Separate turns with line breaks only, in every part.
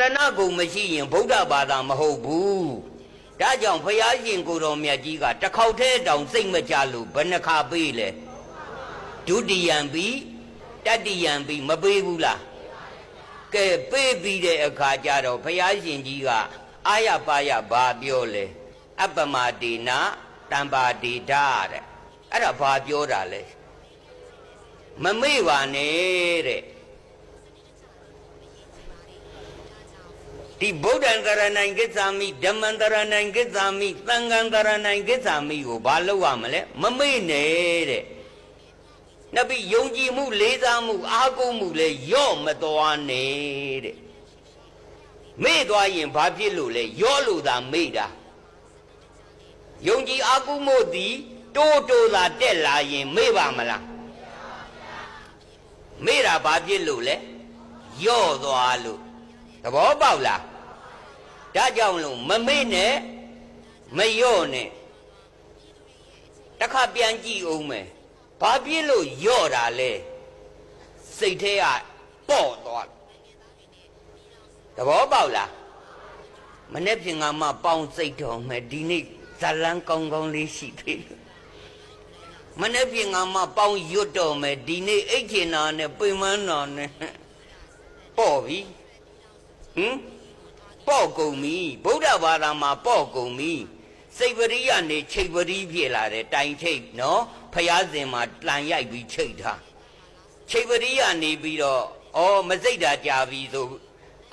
ရဏဂုံမရှိရင်ဗုဒ္ဓဘာသာမဟုတ်ဘူးဒါကြောင့်ဖယားရှင်ကိုတော်မြတ်ကြီးကတစ်ခေါက်တည်းတောင်စိတ်မကြလို့ဘယ်နှခါပေးလဲဒုတိယံပြီးတတိယံပြီးမပေးဘူးလားကဲပေးပြီးတဲ့အခါကျတော့ဖယားရှင်ကြီးကအာရပါရဘာပြောလဲအပ္ပမတေနာတံပါတိဒာတဲ့အဲ့ဒါဘာပြောတာလဲမမေ့ပါနဲ့တဲ့ ဒီဗုဒ္ဓံတရဏံကိစ္ဆာမိဓမ္မံတရဏံကိစ္ဆာမိသံဃံတရဏံကိစ္ဆာမိကိုဘာလုပ်ရမလဲမမေ့နဲ့တဲ့နောက်ပြီးယုံကြည်မှုလေးစားမှုအားကိုးမှုလည်းယော့မသွားနဲ့တဲ့မေ့သွားရင်ဘာဖြစ်လို့လဲယော့လို့သာမေ့တာယုံကြည်အားကိုးမှုသည်တိုးတိုးသာတက်လာရင်မေ့ပါမလားမေ့တာဘာဖြစ်လို့လဲယော့သွားလို့သဘောပေါက်လား ဒါကြောင့်လို့မမေ့နဲ့မလျော့နဲ့တစ်ခါပြန်ကြည့်အောင်မယ်ဘာဖြစ်လို့လျော့တာလဲစိတ်ထဲကပေါ့သွားသဘောပေါက်လားမနေ့ပြင်ကမှပေါင်းစိတ်တော်မယ်ဒီနေ့ဇလန်းကောင်းကောင်းလေးရှိသေးတယ်မနေ့ပြင်ကမှပေါင်းရွတ်တော်မယ်ဒီနေ့အိတ်ချင်တာနဲ့ပိန်မန်းတော်နဲ့ပေါ့ပြီဟင် ပေါ့ကုန်ပြီဗုဒ္ဓဘာသာမှာပေါ့ကုန်ပြီစိတ်ပရိယနေချိတ်ပရိဖြစ်လာတယ်တိုင်ချိတ်နော်ဖျားစင်မှာတန်ရိုက်ပြီးချိတ်ထားချိတ်ပရိယနေပြီးတော့ဩမစိတ်တာကြာပြီဆို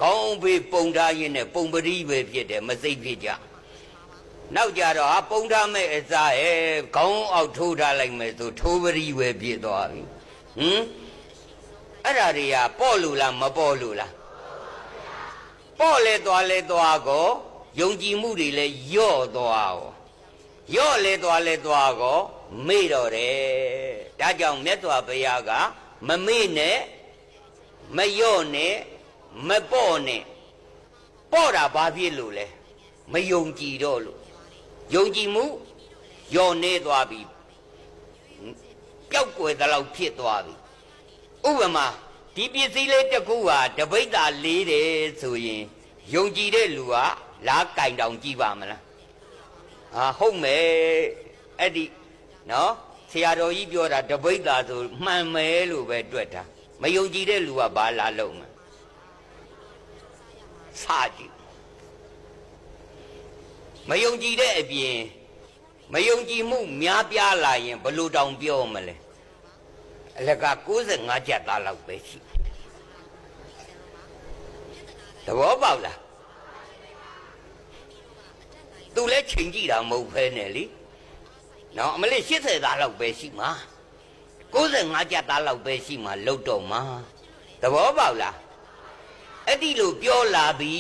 ခေါင်းဘေးပုံထားရင်းနဲ့ပုံပရိပဲဖြစ်တယ်မစိတ်ဖြစ်ကြနောက်ကြတော့ဟာပုံထားမဲ့အစားအဲခေါင်းအောက်ထိုးထားလိုက်မယ်ဆိုထိုးပရိပဲဖြစ်သွားပြီဟင်အဲ့ဓာတွေကပေါ့လို့လားမပေါ့လို့လား ပေါ့လဲသွားလဲသွားကောယုံကြည်မှုတွေလဲယော့သွားကောယော့လဲသွားလဲသွားကောမေ့တော့တယ်ဒါကြောင့်မြတ်စွာဘုရားကမမေ့နဲ့မယော့နဲ့မပေါ့နဲ့ပေါ့တာဘာဖြစ်လို့လဲမယုံကြည်တော့လို့ယုံကြည်မှုယော့နေသွားပြီပျောက်ကွယ်သလောက်ဖြစ်သွားပြီဥပမာ ဒီပစ္စည်းလေးတစ်ခုဟာတပိတ်တာလေးတယ်ဆိုရင်ယုံကြည်တဲ့လူကလားကင်တောင်ကြည့်ပါမလားဟာဟုတ်မယ်အဲ့ဒီနော်ဆရာတော်ကြီးပြောတာတပိတ်တာဆိုမှန်မယ်လို့ပဲတွေ့တာမယုံကြည်တဲ့လူကဘာလာလုံးမလဲစာကြည့်မယုံကြည်တဲ့အပြင်မယုံကြည်မှုများပြားလာရင်ဘယ်လိုတောင်ပြောမလဲ အလက65ကျပ်သားလောက်ပဲရှိသဘောပေါက်လားသူလည်းချိန်ကြည့်တာမဟုတ်ဖဲနဲ့လေနော်အမလေး80သားလောက်ပဲရှိမှာ65ကျပ်သားလောက်ပဲရှိမှာလုတ်တော့မှာသဘောပေါက်လားအဲ့ဒီလိုပြောလာပြီ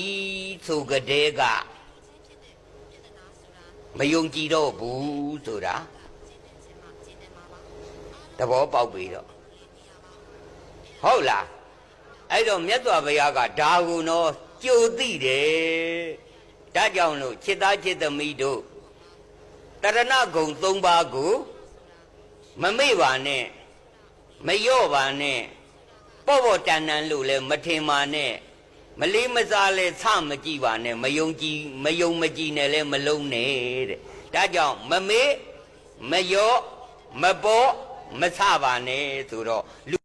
ဆိုကြတဲ့ကမယုံကြည်တော့ဘူးဆိုတာ သဘောပေါက်ပြီတော့ဟုတ်လားအဲ့တော့မြတ်စွာဘုရားကဒါကုံတော့ကြိုသိတယ်ဒါကြောင့်လို့ခြေသားခြေသမီးတို့တရဏဂုံ၃ပါးကိုမမေ့ပါနဲ့မလျော့ပါနဲ့ပေါ့ပေါ့တန်တန်လို့လဲမထင်ပါနဲ့မလေးမစားလဲဆမကြည့်ပါနဲ့မယုံကြည်မယုံမကြည်နဲ့လဲမလုံးနဲ့တဲ့ဒါကြောင့်မမေ့မလျော့မပေါ့ မဆပါနဲ့ဆိုတော့လူ